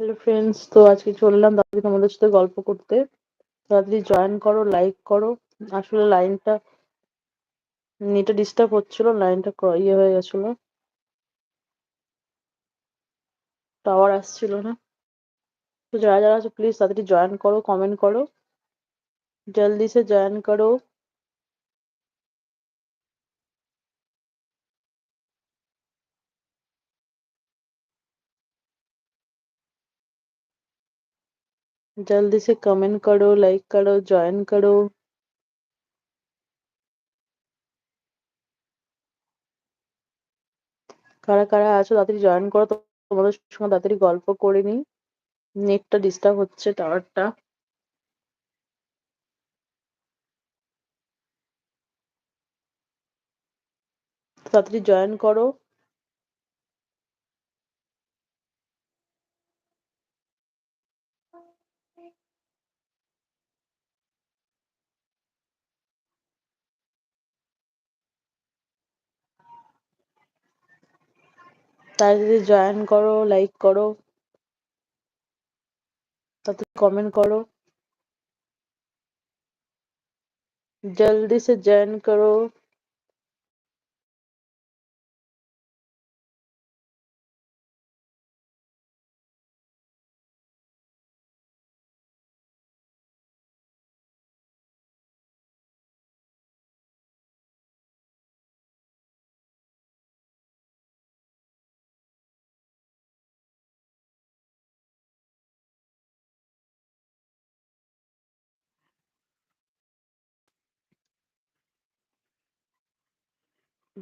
Hello friends তো আজকে চললাম তাড়াতাড়ি তোমাদের সাথে গল্প করতে। তাড়াতাড়ি জয়েন করো লাইক করো। আসলে লাইনটা নেটে ডিস্টার্ব হচ্ছিল লাইনটা ইয়ে হয়ে গেছিল। টাওয়ার আসছিল না। তো যারা যারা আছে প্লিজ তাড়াতাড়ি জয়েন করো কমেন্ট করো। জলদি সে জয়েন করো। जल्दी से कमेंट करो लाइक करो जॉइन करो কারা কারা আছো তাড়াতাড়ি জয়েন করো তো তোমাদের সঙ্গে তাড়াতাড়ি গল্প করে নিই নেটটা ডিস্টার্ব হচ্ছে টাওয়ারটা তাড়াতাড়ি জয়েন করো তাড়াতাড়ি জয়েন করো লাইক করো তাড়াতাড়ি কমেন্ট করো जल्दी से जॉइन करो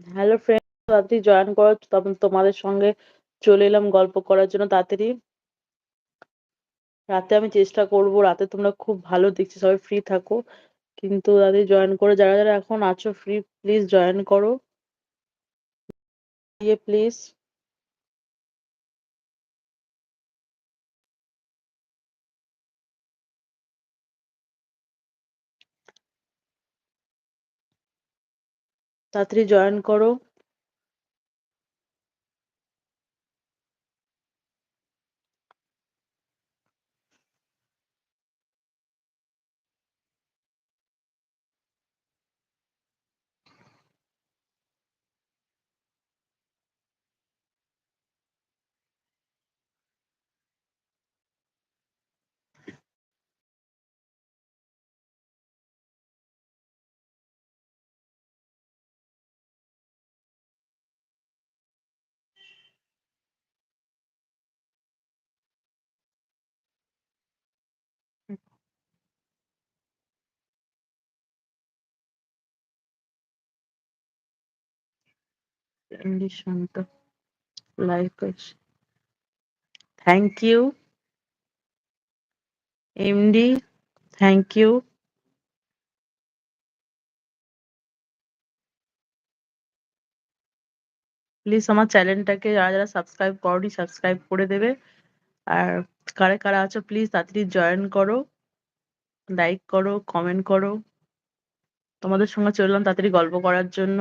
হ্যালো ফ্রেন্ড তাড়াতাড়ি জয়েন করো তখন তোমাদের সঙ্গে চলে এলাম গল্প করার জন্য তাড়াতাড়ি। রাতে আমি চেষ্টা করব, রাতে তোমরা খুব ভালো দেখছি, সবাই ফ্রি থাকো। কিন্তু তাদের জয়েন করো, যারা যারা এখন আছো ফ্রি প্লিজ জয়েন করো। প্লিজ তাড়াতাড়ি জয়েন করো। Shanto like thank you MD thank you please আমার চ্যানেলটাকে যারা যারা সাবস্ক্রাইব করনি সাবস্ক্রাইব করে দেবে। আর কারা কারা আছো প্লিজ তাড়াতাড়ি জয়েন করো। লাইক করো কমেন্ট করো। তোমাদের সঙ্গে চললাম তাড়াতাড়ি গল্প করার জন্য।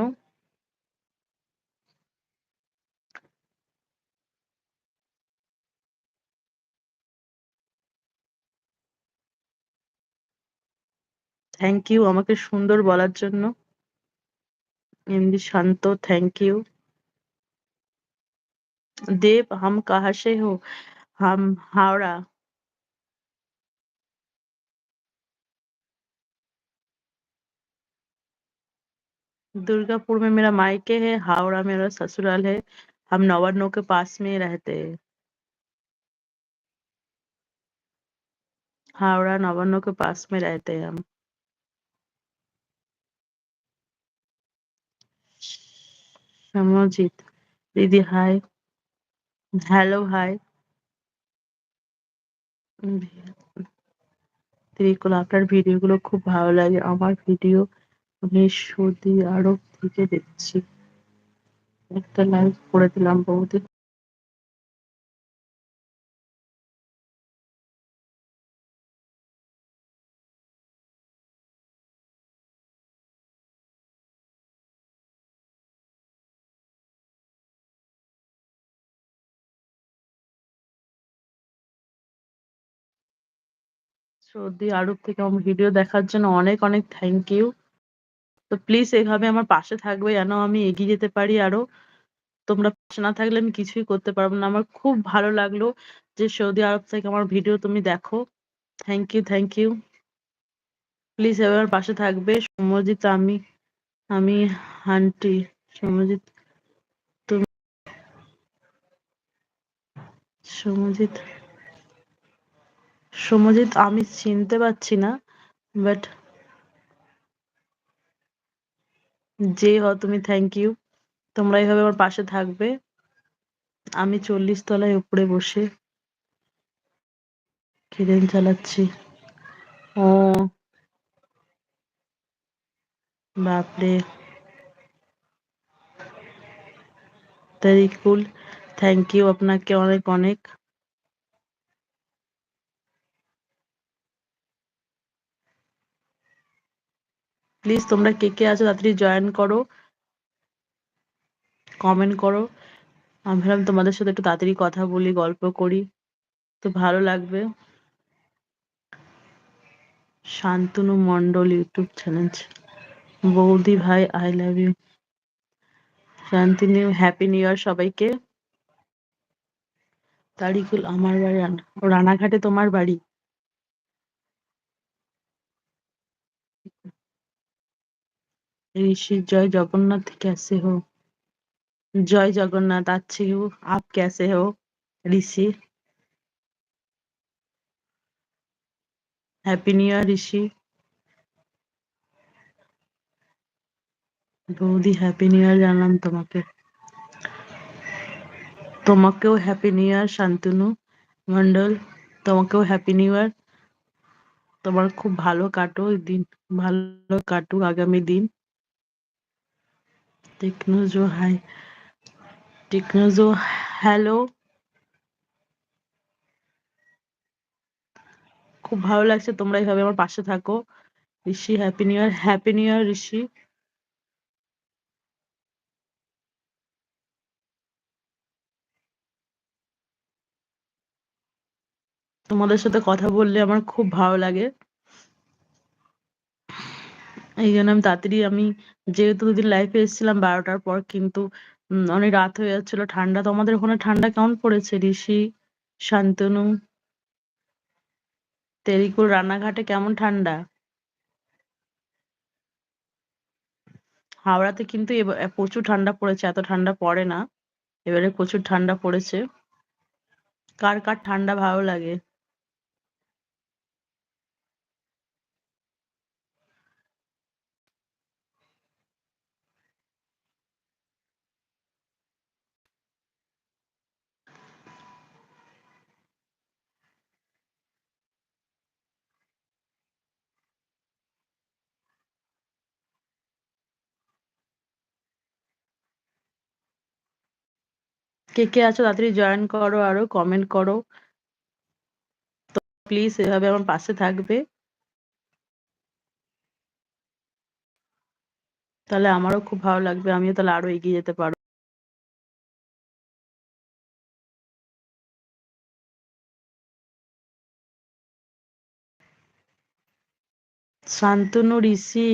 থ্যাংক ইউ আমাকে সুন্দর বলার জন্য MD Shanta thank you Dev হাম কাহা সে হো हम हावड़ा दुर्गापुर में मेरा मायके है हावड़ा मेरा ससुराल है हम नवान्नो के पास में रहते हैं हावड़ा नवान्नो के पास में रहते हैं हम সমজিৎ দিদি হাই হ্যালো হাই ত্রিকুল আপনার ভিডিও গুলো খুব ভালো লাগে। আমার ভিডিও আমি সৌদি আরব থেকে দেখছি। একটা লাইক করে দিলাম বৌদি সৌদি আরব থেকে আমার ভিডিও দেখার জন্য অনেক অনেক থ্যাংক ইউ তো প্লিজ এইভাবে আমার পাশে থাকবে যেন আমি এগিয়ে যেতে পারি আরও। তোমরা পাশে না থাকলে আমি কিছুই করতে পারব না। আমার খুব ভালো লাগল যে সৌদি আরব থেকে আমার ভিডিও তুমি দেখো। Thank you thank you please এবার পাশে থাকবে। সমজিত আমি আমি আন্টি সমজিত তুমি সমজিত সমজিত আমি চিনতে পারছি না বাট যে হও, তুমি থ্যাংক ইউ তোমরা এইভাবে আমার পাশে থাকবে। আমি চল্লিশ তলায় উপরে বসে খিদেন চালাচ্ছি। ও, বাপরে। ভেরি কুল থ্যাংক ইউ আপনাকে অনেক অনেক। প্লিজ তোমরা কে কে আছো, তাড়াতাড়ি জয়েন করো। কমেন্ট করো। আমি ভাবলাম তোমাদের সাথে একটু তাড়াতাড়ি কথা বলি, গল্প করি। তো ভালো লাগবে। শান্তনু মন্ডল ইউটিউব চ্যানেল বৌদি ভাই I love you Shantanu happy new year সবাইকে। তারিকুল, আমার বাড়ি রানাঘাটে তোমার বাড়ি? ऋषि जय जगन्नाथ कैसे हो जय जगन्नाथ अच्छी हूँ आप कैसे हो ऋषि হ্যাপি নিউ ইয়ার ঋষি বৌদি হ্যাপি নিউ ইয়ার জানলাম তোমাকে তোমাকেও happy new year Shantanu Mondal তোমাকেও হ্যাপি নিউ ইয়ার তোমার খুব ভালো কাটো এই দিন ভালো কাটুক আগামী দিন Technojo hi, Technojo hello. খুব ভালো লাগছে তোমরা এইভাবে আমার পাশে থাকো। Rishi happy new year happy new year Rishi. তোমাদের সাথে কথা বললে আমার খুব ভালো লাগে। এই জন্য আমি তাড়াতাড়ি আমি যেহেতু দুদিন লাইফে এসেছিলাম বারোটার পর কিন্তু অনেক রাত হয়ে যাচ্ছিল ঠান্ডা। তোমাদের ওখানে ঠান্ডা কেমন পড়েছে? ঋষি, শান্তনু, তেরিকুল রানাঘাটে কেমন ঠান্ডা? হাওড়াতে কিন্তু এবার প্রচুর ঠান্ডা পড়েছে, এত ঠান্ডা পড়ে না। এবারে প্রচুর ঠান্ডা পড়েছে। কার কার ঠান্ডা ভালো লাগে? কে কে আছো তাড়াতাড়ি জয়েন করো আরও কমেন্ট করো। তো প্লিজ এভাবে আমার পাশে থাকবে। তাহলে আমারও খুব ভালো লাগবে, আমিও তাহলে আরও এগিয়ে যেতে পারব। শান্তনু, ঋষি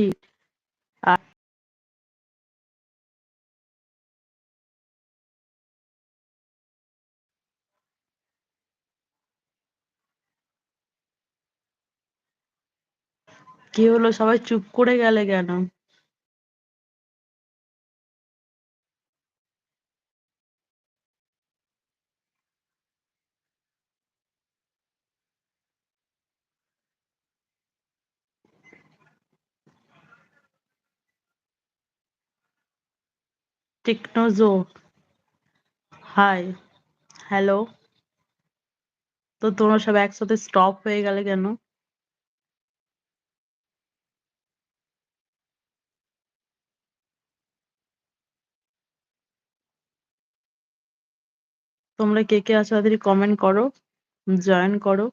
কি হলো? সবাই চুপ করে গেলে কেন? Technojo hi. হ্যালো। তো তোমরা সব একসাথে স্টপ হয়ে গেলে কেন? তোমরা কে কে আছো তাড়াতাড়ি কমেন্ট করো জয়েন করো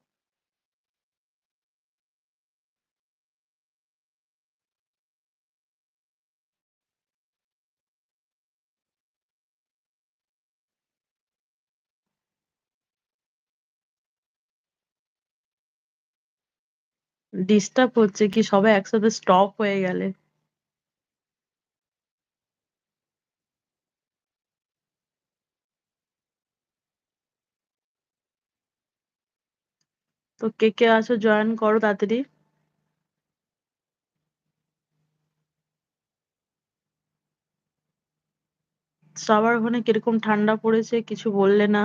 ডিস্টার্ব হচ্ছে কি সবাই একসাথে স্টপ হয়ে গেলে। তো কে, কে আছো জয়েন করো তাড়াতাড়ি। সবার ওখানে কীরকম ঠান্ডা পড়েছে কিছু বললে না?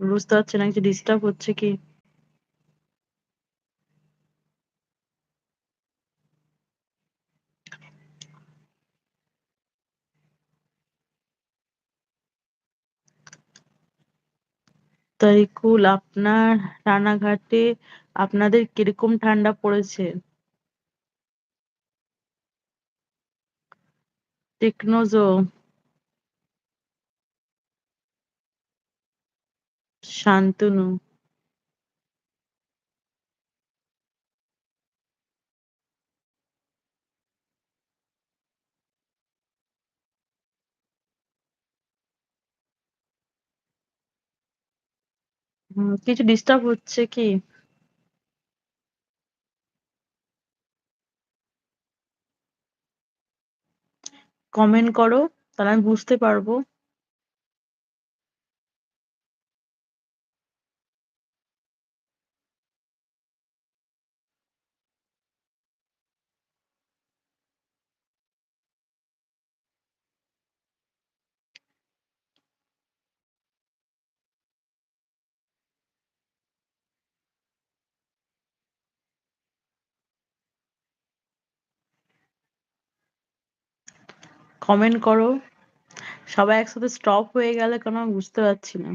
বুঝতে পারছি না কিছু ডিস্টার্ব হচ্ছে কি? তারিকুল আপনার রানাঘাটে আপনাদের কীরকম ঠান্ডা পড়েছে? টেকনোজো শান্তনু হুম, কিছু ডিস্টার্ব হচ্ছে কি? কমেন্ট করো তাহলে আমি বুঝতে পারব। কমেন্ট করো। সবাই একসাথে স্টপ হয়ে গেলে কেন আমি বুঝতে পারছি না।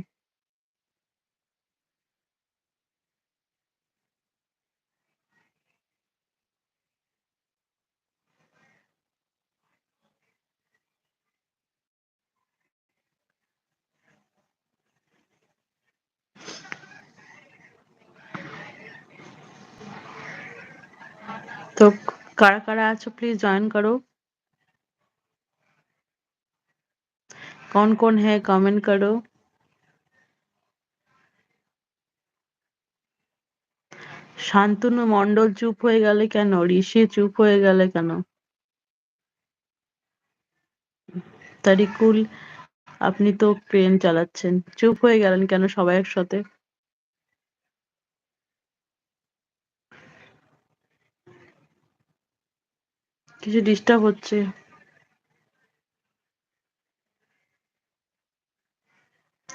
তো কারা, কারা আছো প্লিজ জয়েন করো। कौन-कौन है कमेंट करो। শান্তনু মন্ডল চুপ হয়ে গেলে কেন? ঋষি চুপ হয়ে গেলে কেন? তারিকুল আপনি তো প্লেন চালাচ্ছেন। চুপ হয়ে গেলেন কেন সবাই একসাথে? কিছু ডিস্টার্ব হচ্ছে।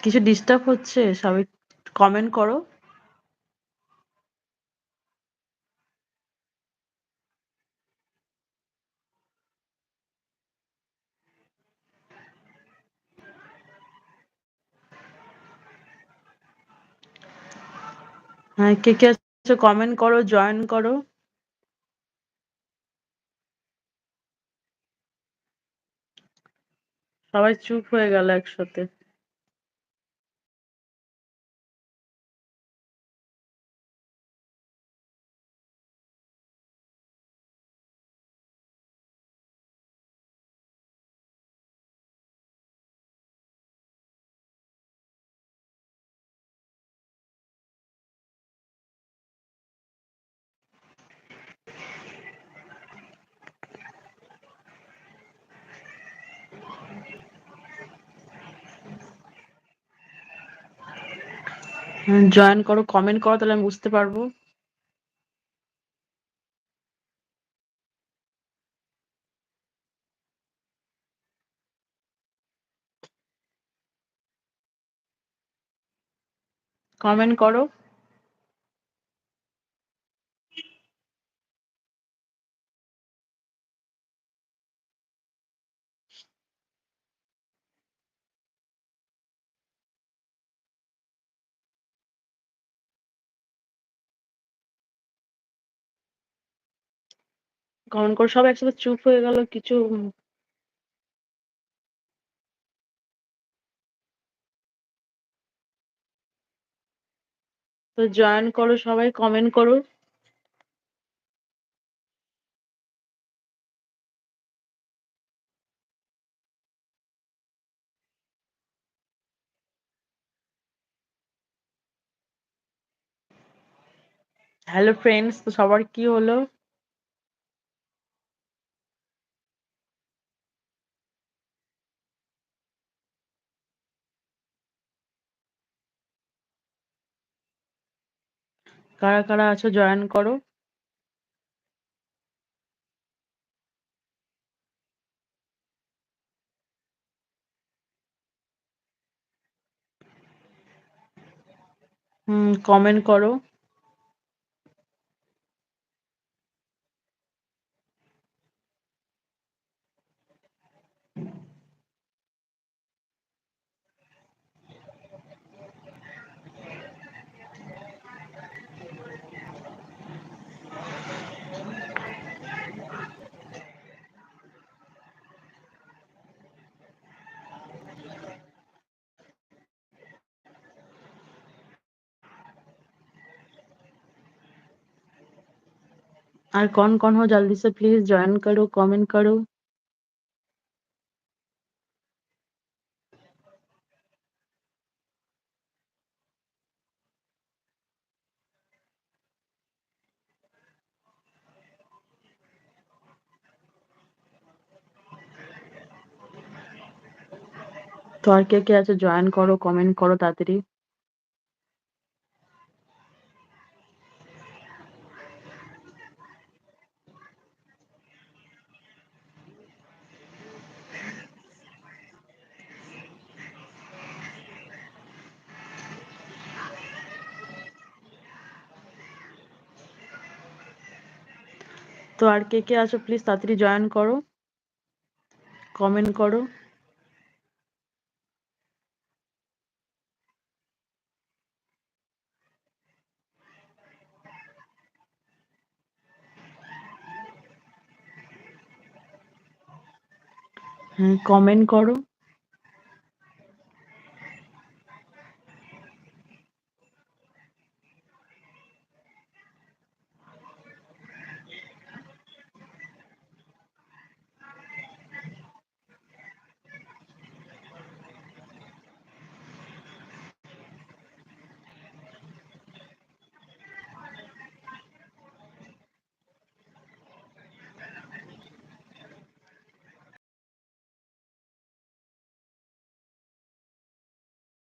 কিছু ডিস্টার্ব হচ্ছে? সবাই কমেন্ট করো। হ্যাঁ, কে, কে আছো কমেন্ট করো, জয়েন করো। সবাই চুপ হয়ে গেল একসাথে। জয়েন করো, কমেন্ট করো তাহলে আমি বুঝতে পারব। কমেন্ট করো। কমেন্ট করো। সবাই একসাথে চুপ হয়ে গেল কিছু তো জয়েন করো সবাই, কমেন্ট করো। হ্যালো ফ্রেন্ডস তো সবার কি হলো? কারা, কারা আছো জয়েন করো। হুম, কমেন্ট করো। और कौन-कौन हो जल्दी से प्लीज़ जॉइन करो, कमेंट करो। তো আর কে, কে আছো জয়েন করো, কমেন্ট করো তাড়াতাড়ি। তো আর কে, কে আছো প্লিজ তাড়াতাড়ি জয়েন করো। কমেন্ট করো। হ্যাঁ, কমেন্ট করো।